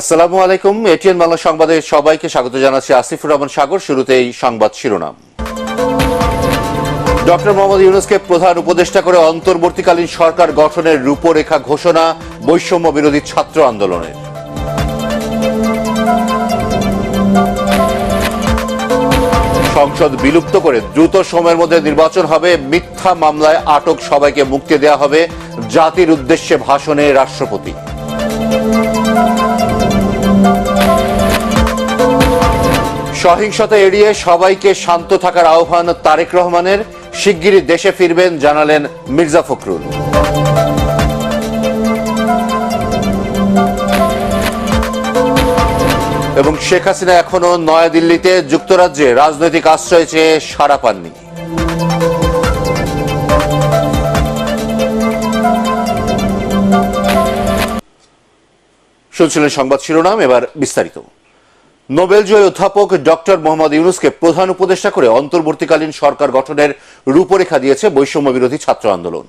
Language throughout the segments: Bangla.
আসসালামু আলাইকুম, এটিএন বাংলা সংবাদে সবাইকে স্বাগত জানাচ্ছি আসিফুর রহমান সাগর, শুরুতেই সংবাদ শিরোনাম। ডক্টর মোহাম্মদ ইউনুসকে প্রধান উপদেষ্টা করে অন্তর্বর্তীকালীন সরকার গঠনের রূপরেখা ঘোষণা বৈষম্য বিরোধী ছাত্র আন্দোলনের। সংসদ বিলুপ্ত করে দ্রুত সময়ের মধ্যে নির্বাচন হবে, মিথ্যা মামলায় আটক সবাইকে মুক্তি দেওয়া হবে জাতির উদ্দেশ্যে ভাষণে রাষ্ট্রপতি। সহিংসতা এড়িয়ে সবাইকে শান্ত থাকার আহ্বান তারেক রহমানের। শিগগিরই দেশে ফিরবেন, জানালেন মির্জা ফখরুল। এবং শেখ হাসিনা এখনও নয়াদিল্লিতে, যুক্তরাজ্যে রাজনৈতিক আশ্রয় চেয়ে সাড়া পাননি। শুনছিলেন সংবাদ শিরোনাম, এবার বিস্তারিত। নোবেল জয়ী অধ্যাপক ডক্টর মোহাম্মদ ইউনুসকে প্রধান উপদেষ্টা করে অন্তর্বর্তীকালীন সরকার গঠনের রূপরেখা দিয়েছে বৈষম্য বিরোধী ছাত্র আন্দোলন।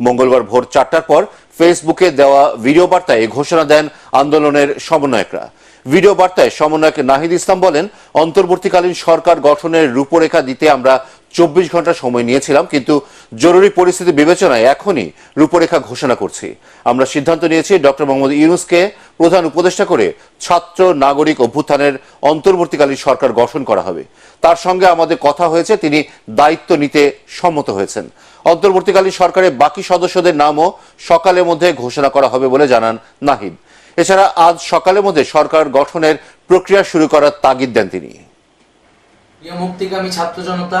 মঙ্গলবার ভোর চারটার পর ফেসবুকে দেওয়া ভিডিও বার্তায় ঘোষণা দেন আন্দোলনের সমন্বয়করা। ভিডিও বার্তায় সমন্বয়ক নাহিদ ইসলাম বলেন, অন্তর্বর্তীকালীন সরকার গঠনের রূপরেখা দিতে আমরা চব্বিশ ঘণ্টা সময় নিয়েছিলাম, কিন্তু জরুরি পরিস্থিতি বিবেচনায় এখনই রূপরেখা ঘোষণা করছি। আমরা সিদ্ধান্ত নিয়েছি, ডক্টর মোহাম্মদ ইউনুসকে প্রধান উপদেষ্টা করে ছাত্র নাগরিক অভ্যুত্থানের অন্তর্বর্তীকালীন সরকার গঠন করা হবে। তার সঙ্গে আমাদের কথা হয়েছে, তিনি দায়িত্ব নিতে সম্মত হয়েছেন। অন্তর্বর্তীকালীন সরকারের বাকি সদস্যদের নামও সকালের মধ্যে ঘোষণা করা হবে বলে জানান নাহিদ। এছাড়া আজ সকালের মধ্যে সরকার গঠনের প্রক্রিয়া শুরু করার তাগিদ দেন তিনি। প্রিয় মুক্তিকামী ছাত্র জনতা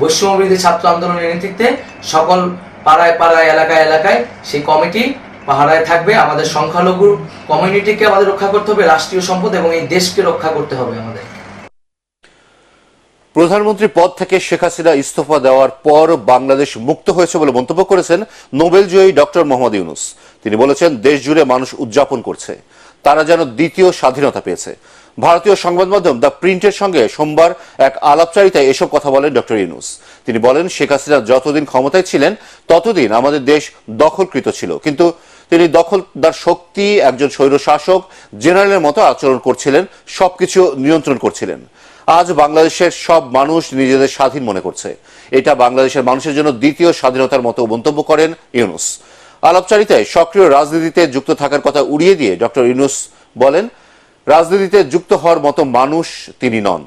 বৈষম্যবিরোধী ছাত্র আন্দোলনের নেতৃত্বে সকল পাড়ায় পাড়ায়, এলাকায় এলাকায় সেই কমিটি পাহারায় থাকবে। আমাদের সংখ্যালঘু কমিউনিটিকে আমাদের রক্ষা করতে হবে, রাষ্ট্রীয় সম্পদ এবং এই দেশকে রক্ষা করতে হবে আমাদের। প্রধানমন্ত্রী পদ থেকে শেখ হাসিনা ইস্তফা দেওয়ার পর বাংলাদেশ মুক্ত হয়েছে বলে মন্তব্য করেছেন নোবেল জয়ী ডক্টর মোহাম্মদ ইউনুস। তিনি বলেছেন, দেশ জুড়ে মানুষ উদযাপন করছে। তারা যেন দ্বিতীয় স্বাধীনতা পেয়েছে। ভারতীয় সংবাদ মাধ্যম দ্য প্রিন্টের সঙ্গে সোমবার এক আলাপচারিতায় এসব কথা বলেন ডক্টর ইউনুস। তিনি বলেন, শেখ হাসিনা যতদিন ক্ষমতায় ছিলেন, ততদিন আমাদের দেশ দখলকৃত ছিল। কিন্তু তিনি দখলদার শক্তি, একজন স্বৈর শাসক, জেনারেলের মতো আচরণ করছিলেন, সবকিছু নিয়ন্ত্রণ করছিলেন। আজ বাংলাদেশের সব মানুষ নিজেদের স্বাধীন মনে করছে। এটা বাংলাদেশের মানুষের জন্য দ্বিতীয় স্বাধীনতার মতো মন্তব্য করেন ইউনুস। আলাপচারিতায় সক্রিয় রাজনীতিতে যুক্ত থাকার কথা উড়িয়ে দিয়ে ডক্টর ইউনুস বলেন রাজনীতিতে যুক্ত হওয়ার মতো মানুষ তিনি নন।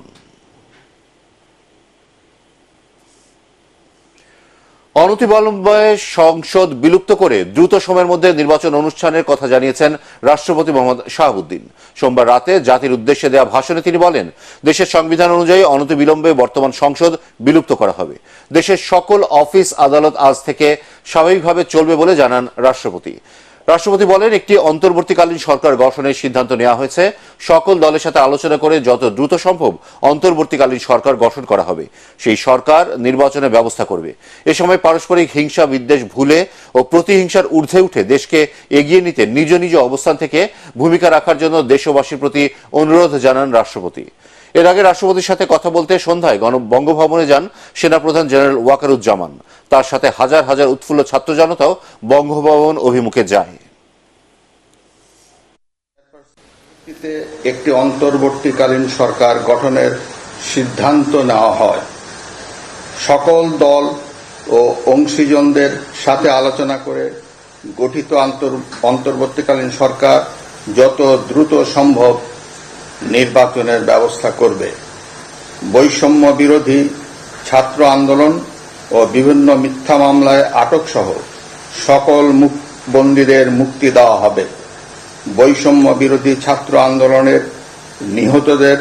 অনতিবিলম্বে সংসদ বিলুপ্ত করে দ্রুত সময়ের মধ্যে নির্বাচন অনুষ্ঠানের কথা জানিয়েছেন রাষ্ট্রপতি মোহাম্মদ শাহাবুদ্দিন। সোমবার রাতে জাতির উদ্দেশ্যে দেওয়া ভাষণে তিনি বলেন, দেশের সংবিধান অনুযায়ী অনতিবিলম্বে বর্তমান সংসদ বিলুপ্ত করা হবে। দেশের সকল অফিস আদালত আজ থেকে স্বাভাবিকভাবে চলবে বলে জানান রাষ্ট্রপতি। রাষ্ট্রপতি বলেন, একটি অন্তর্বর্তীকালীন সরকার গঠনের সিদ্ধান্ত নেওয়া হয়েছে। সকল দলের সাথে আলোচনা করে যত দ্রুত সম্ভব অন্তর্বর্তীকালীন সরকার গঠন করা হবে। সেই সরকার নির্বাচনের ব্যবস্থা করবে। এ সময় পারস্পরিক হিংসা বিদ্বেষ ভুলে ও প্রতিহিংসার ঊর্ধ্বে উঠে দেশকে এগিয়ে নিতে নিজ নিজ অবস্থান থেকে ভূমিকা রাখার জন্য দেশবাসীর প্রতি অনুরোধ জানান রাষ্ট্রপতি। এর আগে রাষ্ট্রপতির সাথে কথা বলতে সন্ধ্যায় বঙ্গভবনে যান সেনাপ্রধান জেনারেল ওয়াকারুজ্জামান। তার সাথে হাজার হাজার উৎফুল্ল ছাত্র জনতাও বঙ্গভবন অভিমুখে যায়। একটি অন্তর্বর্তীকালীন সরকার গঠনের সিদ্ধান্ত নেওয়া হয়। সকল দল ও অংশীজনদের সাথে আলোচনা করে গঠিত অন্তর্বর্তীকালীন সরকার যত দ্রুত সম্ভব নির্বাচনের ব্যবস্থা করবে। বৈষম্য বিরোধী ছাত্র আন্দোলন ও বিভিন্ন মিথ্যা মামলায় আটক সহ সকল বন্দীদের মুক্তি দেওয়া হবে। বৈষম্য বিরোধী ছাত্র আন্দোলনের নিহতদের,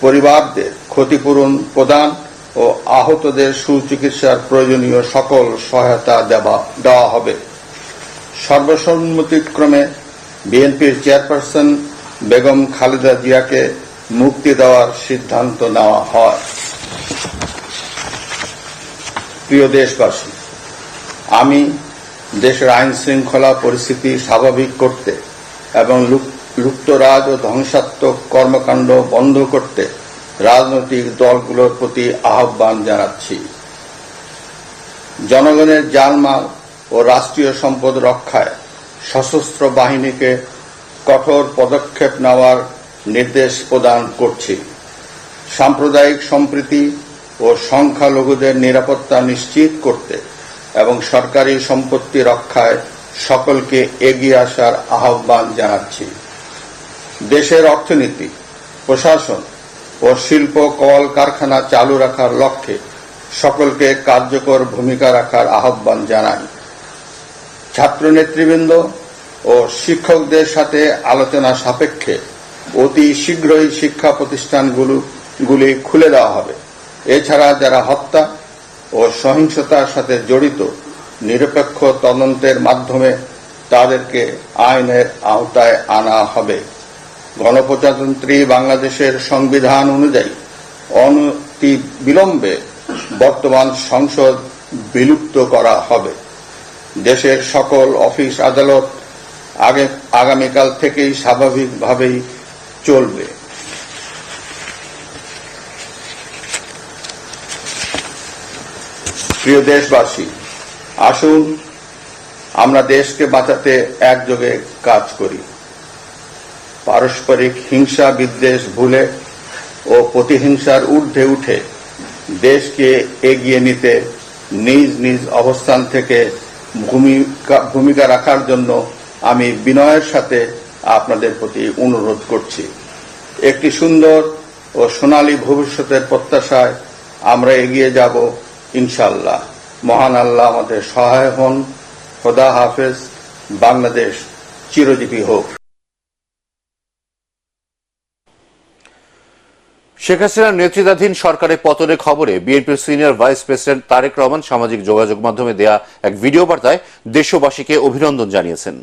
পরিবারদের ক্ষতিপূরণ প্রদান ও আহতদের সুচিকিৎসার প্রয়োজনীয় সকল সহায়তা দেওয়া দেওয়া হবে। সর্বসম্মতিক্রমে বিএনপির চেয়ারপারসন বেগম খালেদা জিয়াকে মুক্তি দেওয়ার সিদ্ধান্ত নেওয়া হয়। প্রিয় দেশবাসী, আমি দেশের আইন শৃঙ্খলা পরিস্থিতি স্বাভাবিক করতে এবং লুপ্তরাজ ও ধ্বংসাত্মক কর্মকাণ্ড বন্ধ করতে রাজনৈতিক দলগুলোর প্রতি আহ্বান জানাচ্ছি। জনগণের জানমাল ও রাষ্ট্রীয় সম্পদ রক্ষায় সশস্ত্র বাহিনীকে কঠোর পদক্ষেপ নেওয়ার নির্দেশ প্রদান করছি। সাম্প্রদায়িক সম্প্রীতি ও সংখ্যালঘুদের নিরাপত্তা নিশ্চিত করতে এবং সরকারি সম্পত্তি রক্ষায় সকলকে এগিয়ে আসার আহ্বান জানাচ্ছি। দেশের অর্থনীতি, প্রশাসন ও শিল্প কল কারখানা চালু রাখার লক্ষ্যে সকলকে কার্যকর ভূমিকা রাখার আহ্বান জানাই। ছাত্র নেতৃবৃন্দ ও শিক্ষকদের সাথে আলোচনা সাপেক্ষে অতি শীঘ্রই শিক্ষা প্রতিষ্ঠানগুলো, গুলি খুলে দেওয়া হবে। এছাড়া যারা হত্যা ও সহিংসতার সাথে জড়িত, নিরপেক্ষ তদন্তের মাধ্যমে তাদেরকে আইনের আওতায় আনা হবে। গণপ্রজাতন্ত্রী বাংলাদেশের সংবিধান অনুযায়ী অনতি বিলম্বে বর্তমান সংসদ বিলুপ্ত করা হবে। দেশের সকল অফিস আদালত আগে আগামীকাল থেকেই স্বাভাবিকভাবেই চলবে। প্রিয় দেশবাসী, আসুন, আমরা দেশকে বাঁচাতে একযোগে কাজ করি। পারস্পরিক হিংসা বিদ্বেষ ভুলে ও প্রতিহিংসার ঊর্ধ্বে উঠে দেশকে এগিয়ে নিতে নিজ নিজ অবস্থান থেকে ভূমিকা ভূমিকা রাখার জন্য আমি বিনয়ের সাথে আপনাদের প্রতি অনুরোধ করছি। একটি সুন্দর ও সোনালী ভবিষ্যতের প্রত্যাশায় আমরা এগিয়ে যাব ইনশাল্লাহ মহান আল্লাহ আমাদের সহায় হন। খোদা হাফেজ। বাংলাদেশ চিরজীবী হোক। শেখ হাসিনার নেতৃত্বাধীন সরকারের পতনের খবরে বিএনপির senior vice president Tarique Rahman সামাজিক যোগাযোগ মাধ্যমে দেয়া এক ভিডিও বার্তায় দেশবাসীকে অভিনন্দন জানিয়েছেন।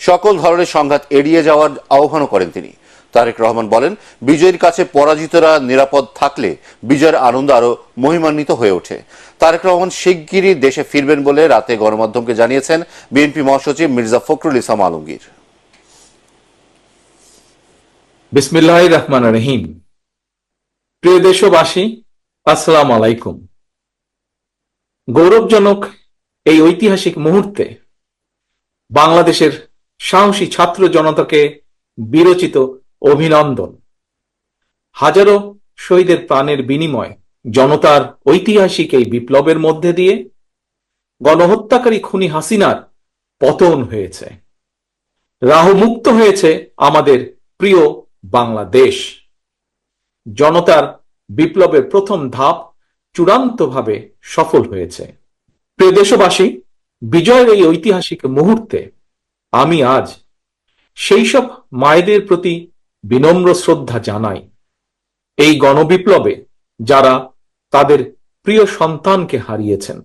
সকল ধরনের সংঘাত এড়িয়ে যাওয়ার আহ্বানও করেন তিনি। তারেক রহমান বলেন, বিজয়ের কাছে পরাজিতরা নিরাপদ থাকলে বিজয়ের আনন্দ আরও মহিমান্বিত হয়ে ওঠে। তারেক রহমান শিগগিরই দেশে ফিরবেন বলে রাতে গণমাধ্যমকে জানিয়েছেন বিএনপি মহাসচিব মির্জা ফখরুল ইসলাম আলমগীর। বিসমিল্লাহ রহমান রহিম। প্রিয় দেশবাসী, আসসালাম আলাইকুম। গৌরবজনক এই ঐতিহাসিক মুহূর্তে বাংলাদেশের সাহসী ছাত্র জনতাকে বিরচিত অভিনন্দন। হাজারো শহীদের প্রাণের বিনিময় জনতার ঐতিহাসিক এই বিপ্লবের মধ্যে দিয়ে গণহত্যাকারী খুনি হাসিনার পতন হয়েছে। রাহুমুক্ত হয়েছে আমাদের প্রিয় বাংলাদেশ। জনতার বিপ্লবের প্রথম ধাপ চূড়ান্তভাবে সফল হয়েছে। প্রিয় দেশবাসী, বিজয়ের এই ঐতিহাসিক মুহূর্তে আমি আজ সেই সব মায়েদের প্রতি বিনম্র শ্রদ্ধা জানাই। এই গণবিপ্লবে যারা তাদের প্রিয় সন্তানকে হারিয়েছেন।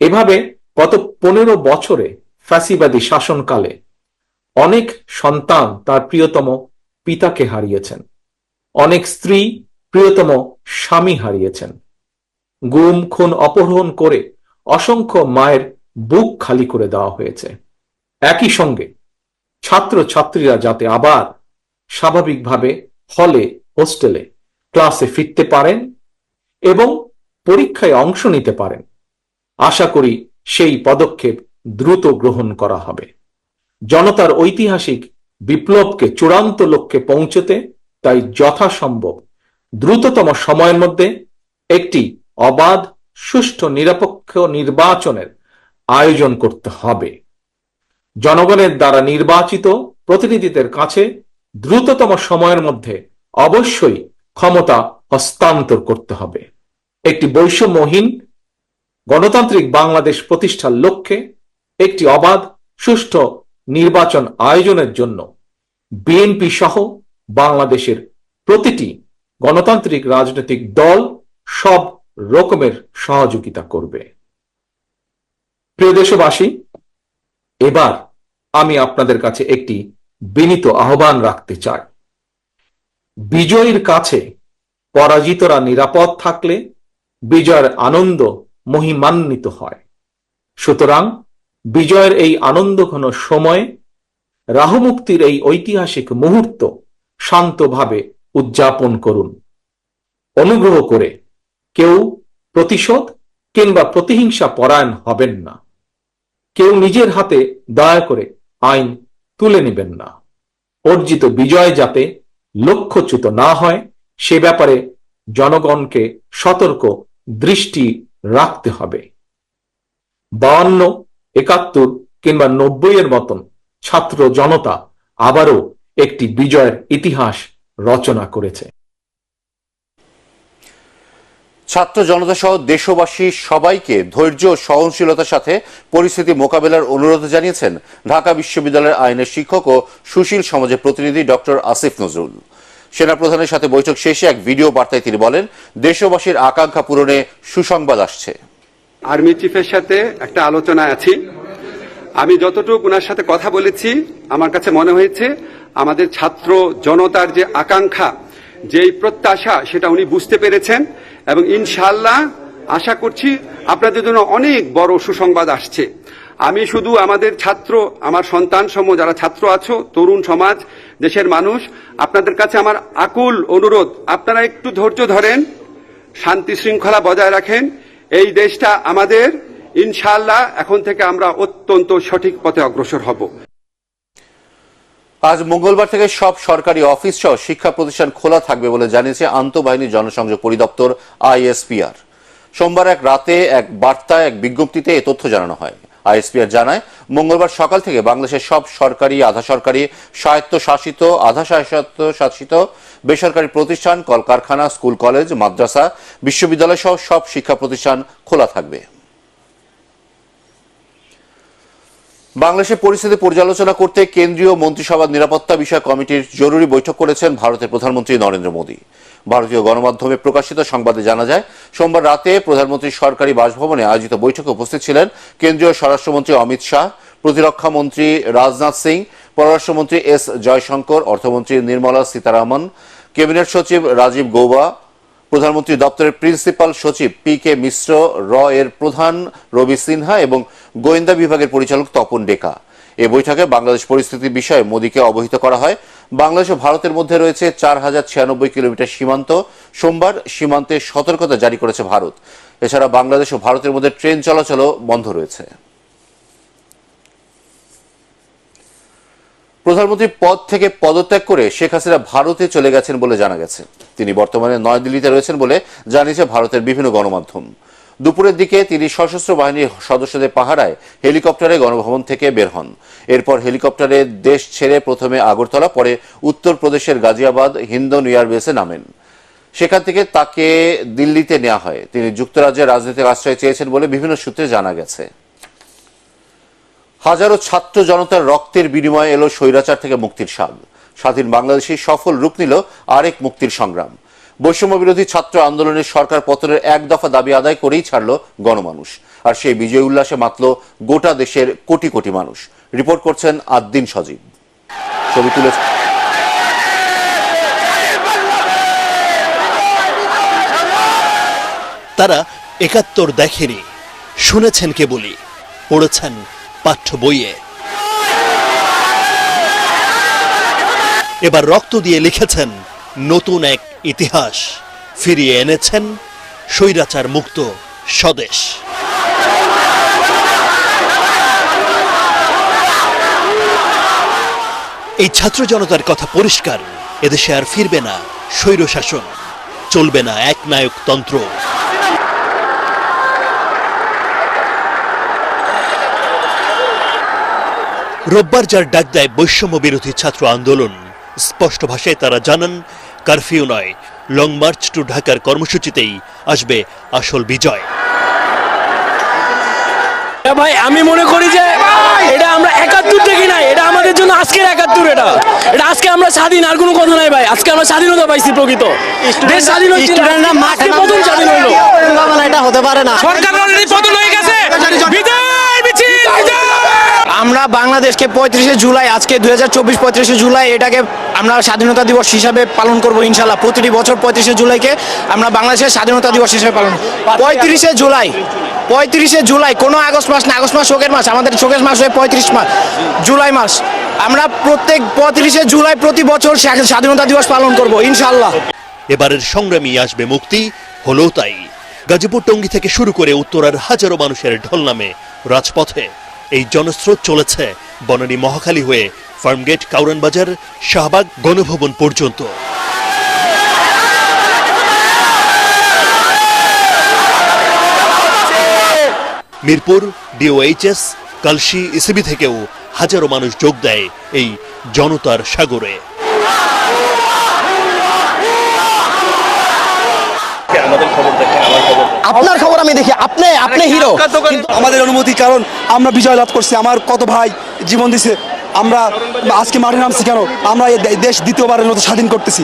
এভাবে গত পনেরো বছরে ফ্যাসিবাদী শাসনকালে অনেক সন্তান তার প্রিয়তম পিতাকে হারিয়েছেন। অনেক স্ত্রী প্রিয়তম স্বামী হারিয়েছেন। গুম, খুন, অপহরণ করে অসংখ্য মায়ের বুক খালি করে দেওয়া হয়েছে। একই সঙ্গে ছাত্র ছাত্রীরা যাতে আবার স্বাভাবিকভাবে হলে, হোস্টেলে ক্লাসে ফিরতে পারেন এবং পরীক্ষায় অংশ নিতে পারেন, আশা করি সেই পদক্ষেপ দ্রুত গ্রহণ করা হবে। জনতার ঐতিহাসিক বিপ্লবকে চূড়ান্ত লক্ষ্যে পৌঁছতে তাই যথাসম্ভব দ্রুততম সময়ের মধ্যে একটি অবাধ, সুষ্ঠু, নিরপেক্ষ নির্বাচনের আয়োজন করতে হবে। জনগণের দ্বারা নির্বাচিত প্রতিনিধিদের কাছে দ্রুততম সময়ের মধ্যে অবশ্যই ক্ষমতা হস্তান্তর করতে হবে। একটি বৈষম্যহীন, গণতান্ত্রিক বাংলাদেশ প্রতিষ্ঠার লক্ষ্যে একটি অবাধ, সুষ্ঠু নির্বাচন আয়োজনের জন্য বিএনপি সহ বাংলাদেশের প্রতিটি গণতান্ত্রিক রাজনৈতিক দল সব রকমের সহযোগিতা করবে। প্রিয় দেশবাসী, এবার আমি আপনাদের কাছে একটি বিনীত আহ্বান রাখতে চাই। বিজয়ীর কাছে পরাজিতরা নিরাপদ থাকলে বিজয়ের আনন্দ মহিমান্বিত হয়। সুতরাং বিজয়ের এই আনন্দ ঘন সময়ে রাহুমুক্তির এই ঐতিহাসিক মুহূর্ত শান্তভাবে উদযাপন করুন। অনুগ্রহ করে কেউ প্রতিশোধ কিংবা প্রতিহিংসা পরায়ণ হবেন না। কেউ নিজের হাতে দয়া করে আইন তুলে নেবেন না। অর্জিত বিজয় যাতে লক্ষ্যচ্যুত না হয়, সে ব্যাপারে জনগণকে সতর্ক দৃষ্টি রাখতে হবে। বাউন্ন, একাত্তর কিংবা নব্বই এর মতন ছাত্র জনতা আবারও একটি বিজয়ের ইতিহাস রচনা করেছে। ছাত্র জনতা সহ দেশবাসী সবাইকে ধৈর্য ও সহনশীলতার সাথে পরিস্থিতি মোকাবেলার অনুরোধ জানিয়েছেন ঢাকা বিশ্ববিদ্যালয়ের আইনের শিক্ষক ও সুশীল সমাজের প্রতিনিধি ডক্টর আসিফ নজরুল। সেনাপ্রধানের সাথে বৈঠক শেষে এক ভিডিও বার্তায় তিনি বলেন দেশবাসীর আকাঙ্ক্ষা পূরণে সুসংবাদ আসছে। আর্মি চিফের সাথে একটা আলোচনায় আছি। আমি যতটুকু ওনার সাথে কথা বলেছি আমার কাছে মনে হয়েছে আমাদের ছাত্র জনতার যে আকাঙ্ক্ষা, যেই প্রত্যাশা, সেটা উনি বুঝতে পেরেছেন এবং ইনশাল্লাহ আশা করছি আপনাদের জন্য অনেক বড় সুসংবাদ আসছে। আমি শুধু আমাদের ছাত্র, আমার সন্তান সম যারা ছাত্র আছো, তরুণ সমাজ, দেশের মানুষ, আপনাদের কাছে আমার আকুল অনুরোধ, আপনারা একটু ধৈর্য ধরেন, শান্তি শৃঙ্খলা বজায় রাখেন, এই দেশটা আমাদের ইনশাল্লাহ এখন থেকে আমরা অত্যন্ত সঠিক পথে অগ্রসর হব। আজ মঙ্গলবার থেকে সব সরকারি অফিস সহ শিক্ষা প্রতিষ্ঠান খোলা থাকবে বলে জানিয়েছে আন্তঃবাহিনী জনসংযোগ পরিদপ্তর আইএসপিআর। সোমবার এক রাতে এক বার্তায় এক বিজ্ঞপ্তিতে এ তথ্য জানানো হয়। আইএসপিআর জানায়, মঙ্গলবার সকাল থেকে বাংলাদেশের সব সরকারি আধা সরকারি স্বায়ত্তশাসিত আধা স্বায়ত্তশাসিত বেসরকারি প্রতিষ্ঠান, কলকারখানা, স্কুল, কলেজ, মাদ্রাসা, বিশ্ববিদ্যালয় সহ সব শিক্ষা প্রতিষ্ঠান খোলা থাকবে। বাংলাদেশের পরিস্থিতি পর্যালোচনা করতে কেন্দ্রীয় মন্ত্রিসভার নিরাপত্তা বিষয় কমিটির জরুরি বৈঠক করেছেন ভারতের প্রধানমন্ত্রী নরেন্দ্র মোদী। ভারতীয় গণমাধ্যমে প্রকাশিত সংবাদে জানা যায়, সোমবার রাতে প্রধানমন্ত্রীর সরকারি বাসভবনে আয়োজিত বৈঠকে উপস্থিত ছিলেন কেন্দ্রীয় স্বরাষ্ট্রমন্ত্রী অমিত শাহ, প্রতিরক্ষা মন্ত্রী রাজনাথ সিং, পররাষ্ট্রমন্ত্রী এস জয়শঙ্কর, অর্থমন্ত্রী নির্মলা সীতারামন, ক্যাবিনেট সচিব রাজীব গৌবা প্রধানমন্ত্রী দপ্তরের প্রিন্সিপাল সচিব পি কে মিশ্র র এর প্রধান রবি সিনহা এবং গোয়েন্দা বিভাগের পরিচালক তপন ডেকা। এ বৈঠকে বাংলাদেশ পরিস্থিতি বিষয়ে মোদীকে অবহিত করা হয়। বাংলাদেশ ও ভারতের মধ্যে রয়েছে চার হাজার ছিয়ানব্বই কিলোমিটার সীমান্ত। সোমবার সীমান্তে সতর্কতা জারি করেছে ভারত। এছাড়া বাংলাদেশ ও ভারতের মধ্যে ট্রেন চলাচলও বন্ধ রয়েছে। প্রধানমন্ত্রী পদ থেকে পদত্যাগ করে শেখ হাসিনা ভারতে চলে গেছেন বলে জানা গেছে। তিনি বর্তমানে নয়াদিল্লিতে রয়েছেন বলে জানিয়েছে ভারতের বিভিন্ন গণমাধ্যম। দুপুরের দিকে তিনি সশস্ত্র বাহিনীর সদস্যদের পাহারায় হেলিকপ্টারে গণভবন থেকে বের হন। এরপর হেলিকপ্টারে দেশ ছেড়ে প্রথমে আগরতলা, পরে উত্তরপ্রদেশের গাজিয়াবাদ হিন্দন এয়ারবেসে নামেন। সেখান থেকে তাকে দিল্লিতে নেওয়া হয়। তিনি যুক্তরাজ্যের রাজনৈতিক আশ্রয় চেয়েছেন বলে বিভিন্ন সূত্রে জানা গেছে। হাজারো ছাত্র জনতার রক্তের বিনিময়ে এলো স্বৈরাচার থেকে মুক্তির স্বাদ। স্বাধীন বাংলাদেশে সফল রূপ নিল আরেক মুক্তির সংগ্রাম। বৈষম্য বিরোধী ছাত্র আন্দোলনের সরকার পতনের এক দফা দাবি আদায় করেই ছাড়ল গণমানুষ। আর সেই বিজয় উল্লাসে মাতল গোটা দেশের কোটি কোটি মানুষ। রিপোর্ট করছেন আদ্দিন সজীব। ছবি তুলে তারা একাত্তর দেখেনি, শুনেছেন কেবলই, পড়েছেন পাঠ্য বইয়ে। এবার রক্ত দিয়ে লিখেছেন নতুন এক ইতিহাস। ফিরিয়ে এনেছেন স্বৈরাচার মুক্ত স্বদেশ। এই ছাত্র জনতার কথা পরিষ্কার, এদেশে আর ফিরবে না স্বৈর শাসন চলবে না এক নায়ক রোববার যার ডাক দেয় বৈষম্য বিরোধী ছাত্র আন্দোলন। স্পষ্ট ভাষায় তারা জানান কারফিউ নয় লং মার্চ টু ঢাকার কর্মসূচিতেই আসবে আসল বিজয়। ভাই আমি মনে করি যে এটা আমরা একাত্তর দেখি নাই এটা আমাদের জন্য আজকের একাত্তর এটা। এটা আজকে আমরা স্বাধীন আর কোনো কথা নাই ভাই। আজকে আমরা স্বাধীনতা পাইছি প্রকৃত। দেশ স্বাধীন স্টুডেন্টরা মাঠে প্রথম স্বাধীন নামলে এটা হতে পারে না। সরকার অলরেডি পতন হয়ে গেছে। বিজয় মিছিল বিজয়। আমরা বাংলাদেশকে পঁয়ত্রিশে জুলাই, আজকে দু হাজার চব্বিশ পঁয়ত্রিশে জুলাই, এটাকে আমরা স্বাধীনতা দিবস হিসাবে পালন করব ইনশাল্লাহ। প্রতিটি বছর পঁয়ত্রিশে জুলাইকে আমরা বাংলাদেশের স্বাধীনতা দিবস হিসেবে পালন পঁয়ত্রিশে জুলাই পঁয়ত্রিশে জুলাই, কোনো আগস্ট মাস না, আগস্ট মাস শোকের মাস, আমাদের শোকের মাস হয় পঁয়ত্রিশ মাস, জুলাই মাস। আমরা প্রত্যেক পঁয়ত্রিশে জুলাই প্রতি বছর স্বাধীনতা দিবস পালন করব, ইনশাল্লাহ। এবারের সংগ্রামী আসবে মুক্তি, হলো তাই। গাজীপুর টঙ্গী থেকে শুরু করে উত্তরার হাজারো মানুষের ঢল নামে রাজপথে। এই জনস্রোত চলেছে বনানী মহাখালী হয়ে ফার্মগেট কাউরান বাজার, শাহবাগ, গণভবন পর্যন্ত। মিরপুর ডিওএইচএস কালশি ইসিবি থেকেও হাজারো মানুষ যোগ দেয় এই জনতার সাগরে। আপনার খবর আমি দেখি। আপনি আপনি হিরো আমাদের অনুমতি কারণ আমরা বিজয় লাভ করছি। আমার কত ভাই জীবন দিছে। আমরা আজকে মাঠে নামছি কেন? আমরা এই দেশ দ্বিতীয়বারের মতো স্বাধীন করতেছি।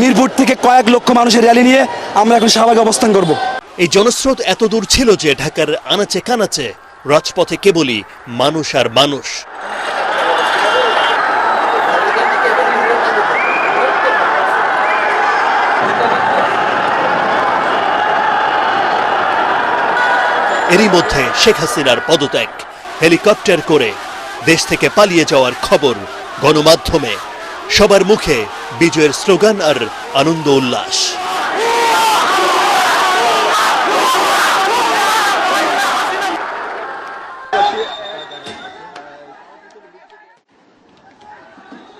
মিরপুর থেকে কয়েক লক্ষ মানুষের র্যালি নিয়ে আমরা এখন শাহবাগে অবস্থান করব। এই জনস্রোত এত দূর ছিল যে ঢাকার আনাচে কানাচে রাজপথে কেবলই মানুষ আর মানুষ। এরই মধ্যে শেখ হাসিনার পদত্যাগ। হেলিকপ্টার করে দেশ থেকে পালিয়ে যাওয়ার খবর গণমাধ্যমে। সবার মুখে বিজয়ের স্লোগান আর আনন্দ উল্লাস।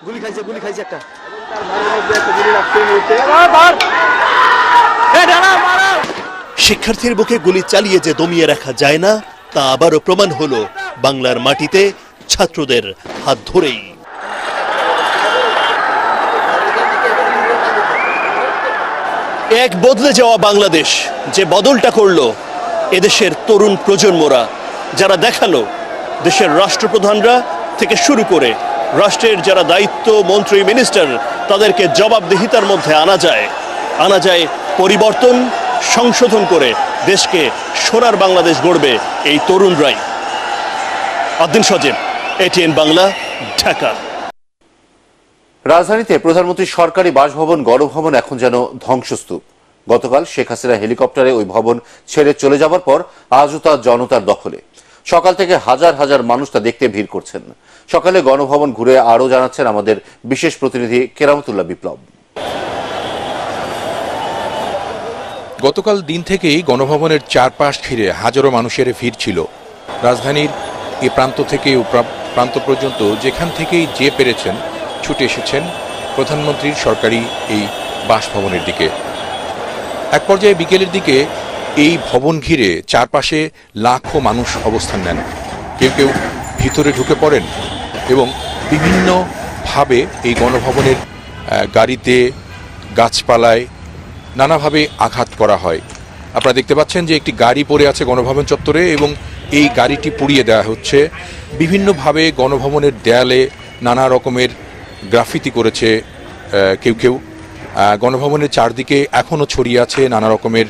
গুলি খাইছে গুলি খাইছে একটা। শিক্ষার্থীর বুকে গুলি চালিয়ে যে দমিয়ে রাখা যায় না, তা আবারও প্রমাণ হলো বাংলার মাটিতে ছাত্রদের হাত ধরেই। এক বদলে যাওয়া বাংলাদেশ যে বদলটা করল এদেশের তরুণ প্রজন্মরা, যারা দেখাল দেশের রাষ্ট্রপ্রধানরা থেকে শুরু করে রাষ্ট্রের যারা দায়িত্ব, মন্ত্রী, মিনিস্টার, তাদেরকে জবাবদিহিতার মধ্যে আনা যায়। আনা যায় পরিবর্তন সংশোধন করে দেশকে সোনার বাংলাদেশ গড়বে এই তরুণরাই। আদিন সজীব এটিএন বাংলা, ঢাকা। রাজধানীতে প্রধানমন্ত্রী সরকারি বাসভবন, গণভবন এখন যেন ধ্বংসস্তূপ। গতকাল শেখ হাসিনা হেলিকপ্টারে ওই ভবন ছেড়ে চলে যাবার পর আজও তা জনতার দখলে। সকাল থেকে হাজার হাজার মানুষ তা দেখতে ভিড় করছেন। সকালে গণভবন ঘুরে আরও জানাচ্ছেন আমাদের বিশেষ প্রতিনিধি কেরামতুল্লাহ বিপ্লব। গতকাল দিন থেকেই গণভবনের চারপাশ ঘিরে হাজারো মানুষের ভিড় ছিল। রাজধানীর এ প্রান্ত থেকে প্রান্ত পর্যন্ত যেখান থেকেই যে পেরেছেন ছুটে এসেছেন প্রধানমন্ত্রীর সরকারি এই বাসভবনের দিকে। এক পর্যায়ে বিকেলের দিকে এই ভবন ঘিরে চারপাশে লাখো মানুষ অবস্থান নেন। কেউ কেউ ভিতরে ঢুকে পড়েন এবং বিভিন্নভাবে এই গণভবনের গাড়িতে, গাছপালায় নানাভাবে আঘাত করা হয়। আপনারা দেখতে পাচ্ছেন যে একটি গাড়ি পড়ে আছে গণভবন চত্বরে এবং এই গাড়িটি পুড়িয়ে দেওয়া হচ্ছে। বিভিন্নভাবে গণভবনের দেয়ালে নানা রকমের গ্রাফিতি করেছে কেউ কেউ। গণভবনের চারদিকে এখনও ছড়িয়ে আছে নানা রকমের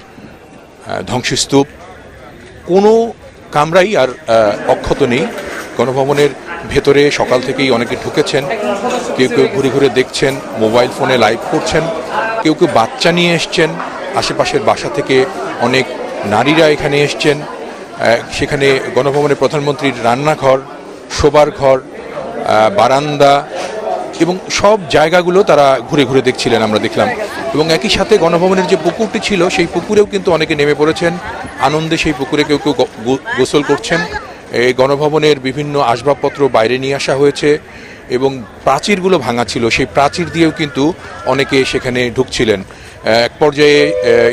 ধ্বংসস্তূপ। কোনো কামরাই আর অক্ষত নেই। গণভবনের ভেতরে সকাল থেকেই অনেকে ঢুকেছেন, কেউ কেউ ঘুরে ঘুরে দেখছেন, মোবাইল ফোনে লাইভ করছেন। কেউ কেউ বাচ্চা নিয়ে এসছেন, আশেপাশের বাসা থেকে অনেক নারীরা এখানে এসছেন সেখানে গণভবনের প্রধানমন্ত্রীর রান্নাঘর, শোবার ঘর বারান্দা এবং সব জায়গাগুলো তারা ঘুরে ঘুরে দেখছিলেন আমরা দেখলাম। এবং একই সাথে গণভবনের যে পুকুরটি ছিল, সেই পুকুরেও কিন্তু অনেকে নেমে পড়েছেন। আনন্দে সেই পুকুরে কেউ কেউ গোসল করছেন। এই গণভবনের বিভিন্ন আসবাবপত্র বাইরে নিয়ে আসা হয়েছে। এবং প্রাচীরগুলো ভাঙা ছিল, সেই প্রাচীর দিয়েও কিন্তু অনেকে সেখানে ঢুকছিলেন। এক পর্যায়ে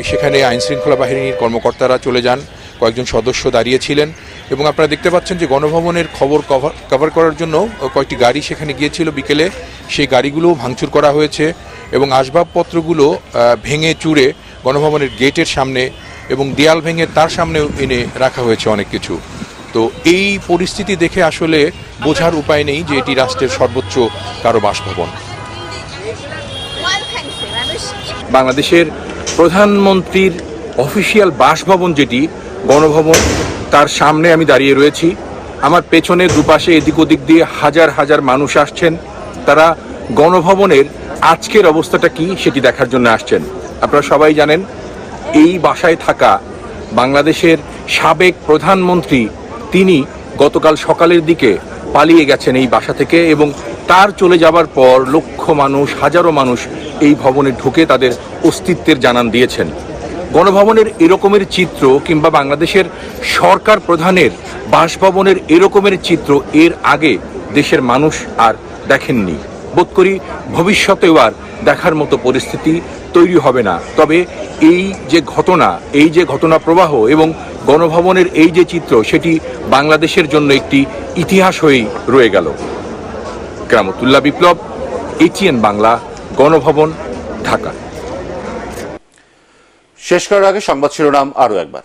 সেখানে আইনশৃঙ্খলা বাহিনীর কর্মকর্তারা চলে যান, কয়েকজন সদস্য দাঁড়িয়েছিলেন এবং আপনারা দেখতে পাচ্ছেন যে গণভবনের খবর কভার কভার করার জন্য কয়েকটি গাড়ি সেখানে গিয়েছিল বিকেলে। সেই গাড়িগুলো ভাঙচুর করা হয়েছে এবং আসবাবপত্রগুলো ভেঙে চুরে গণভবনের গেটের সামনে এবং দেয়াল ভেঙে তার সামনেও এনে রাখা হয়েছে অনেক কিছু। তো এই পরিস্থিতি দেখে আসলে বোঝার উপায় নেই যে এটি রাষ্ট্রের সর্বোচ্চ কারও বাসভবন। বাংলাদেশের প্রধানমন্ত্রীর অফিসিয়াল বাসভবন যেটি, গণভবন, তার সামনে আমি দাঁড়িয়ে রয়েছি। আমার পেছনে দুপাশে এদিক ওদিক দিয়ে হাজার হাজার মানুষ আসছেন। তারা গণভবনের আজকের অবস্থাটা কি সেটি দেখার জন্য আসছেন। আপনারা সবাই জানেন, এই বাসায় থাকা বাংলাদেশের সাবেক প্রধানমন্ত্রী তিনি গতকাল সকালের দিকে পালিয়ে গেছেন এই বাসা থেকে এবং তার চলে যাবার পর লক্ষ মানুষ, হাজারো মানুষ এই ভবনে ঢুকে তাদের অস্তিত্বের জানান দিয়েছেন। গণভবনের এরকমের চিত্র কিংবা বাংলাদেশের সরকার প্রধানের বাসভবনের এরকমের চিত্র এর আগে দেশের মানুষ আর দেখেননি। বোধ করি ভবিষ্যতেও আর দেখার মতো পরিস্থিতি তৈরি হবে না। তবে এই যে ঘটনা, এই যে ঘটনা প্রবাহ এবং গণভবনের এই যে চিত্র, সেটি বাংলাদেশের জন্য একটি ইতিহাস হয়েই রয়ে গেল। গ্রামতুল্লাহ বিপ্লব, এটিএন বাংলা, গণভবন, ঢাকা। শেষ করার আগে সংবাদ শিরোনাম আরও একবার।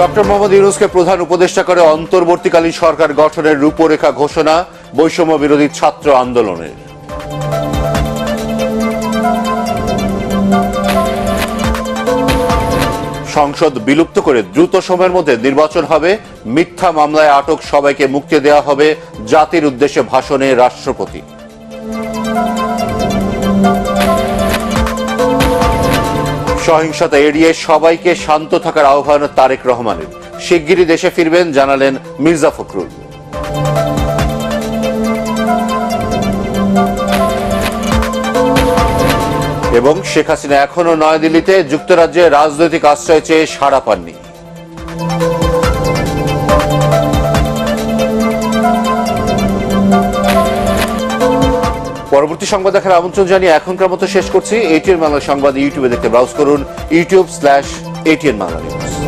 ডক্টর মোহাম্মদ ইউনুসকে প্রধান উপদেষ্টা করে অন্তর্বর্তীকালীন সরকার গঠনের রূপরেখা ঘোষণা বৈষম্য বিরোধী ছাত্র আন্দোলনের। সংসদ বিলুপ্ত করে দ্রুত সময়ের মধ্যে নির্বাচন হবে। মিথ্যা মামলায় আটক সবাইকে মুক্তি দেওয়া হবে জাতির উদ্দেশ্যে ভাষণে রাষ্ট্রপতি। সহিংসতা এড়িয়ে সবাইকে শান্ত থাকার আহ্বান তারেক রহমানের। শিগগিরই দেশে ফিরবেন, জানালেন মির্জা ফখরুল। এবং শেখ হাসিনা এখনও নয়াদিল্লিতে যুক্তরাজ্যে রাজনৈতিক আশ্রয় চেয়ে সাড়া পাননি। পরবর্তী সংবাদ দেখার আমন্ত্রণ জানিয়ে এখনকার মতো শেষ করছি। এটিএন বাংলা সংবাদ ইউটিউবে দেখতে ব্রাউজ করুন, YouTube slash ATN Bangla news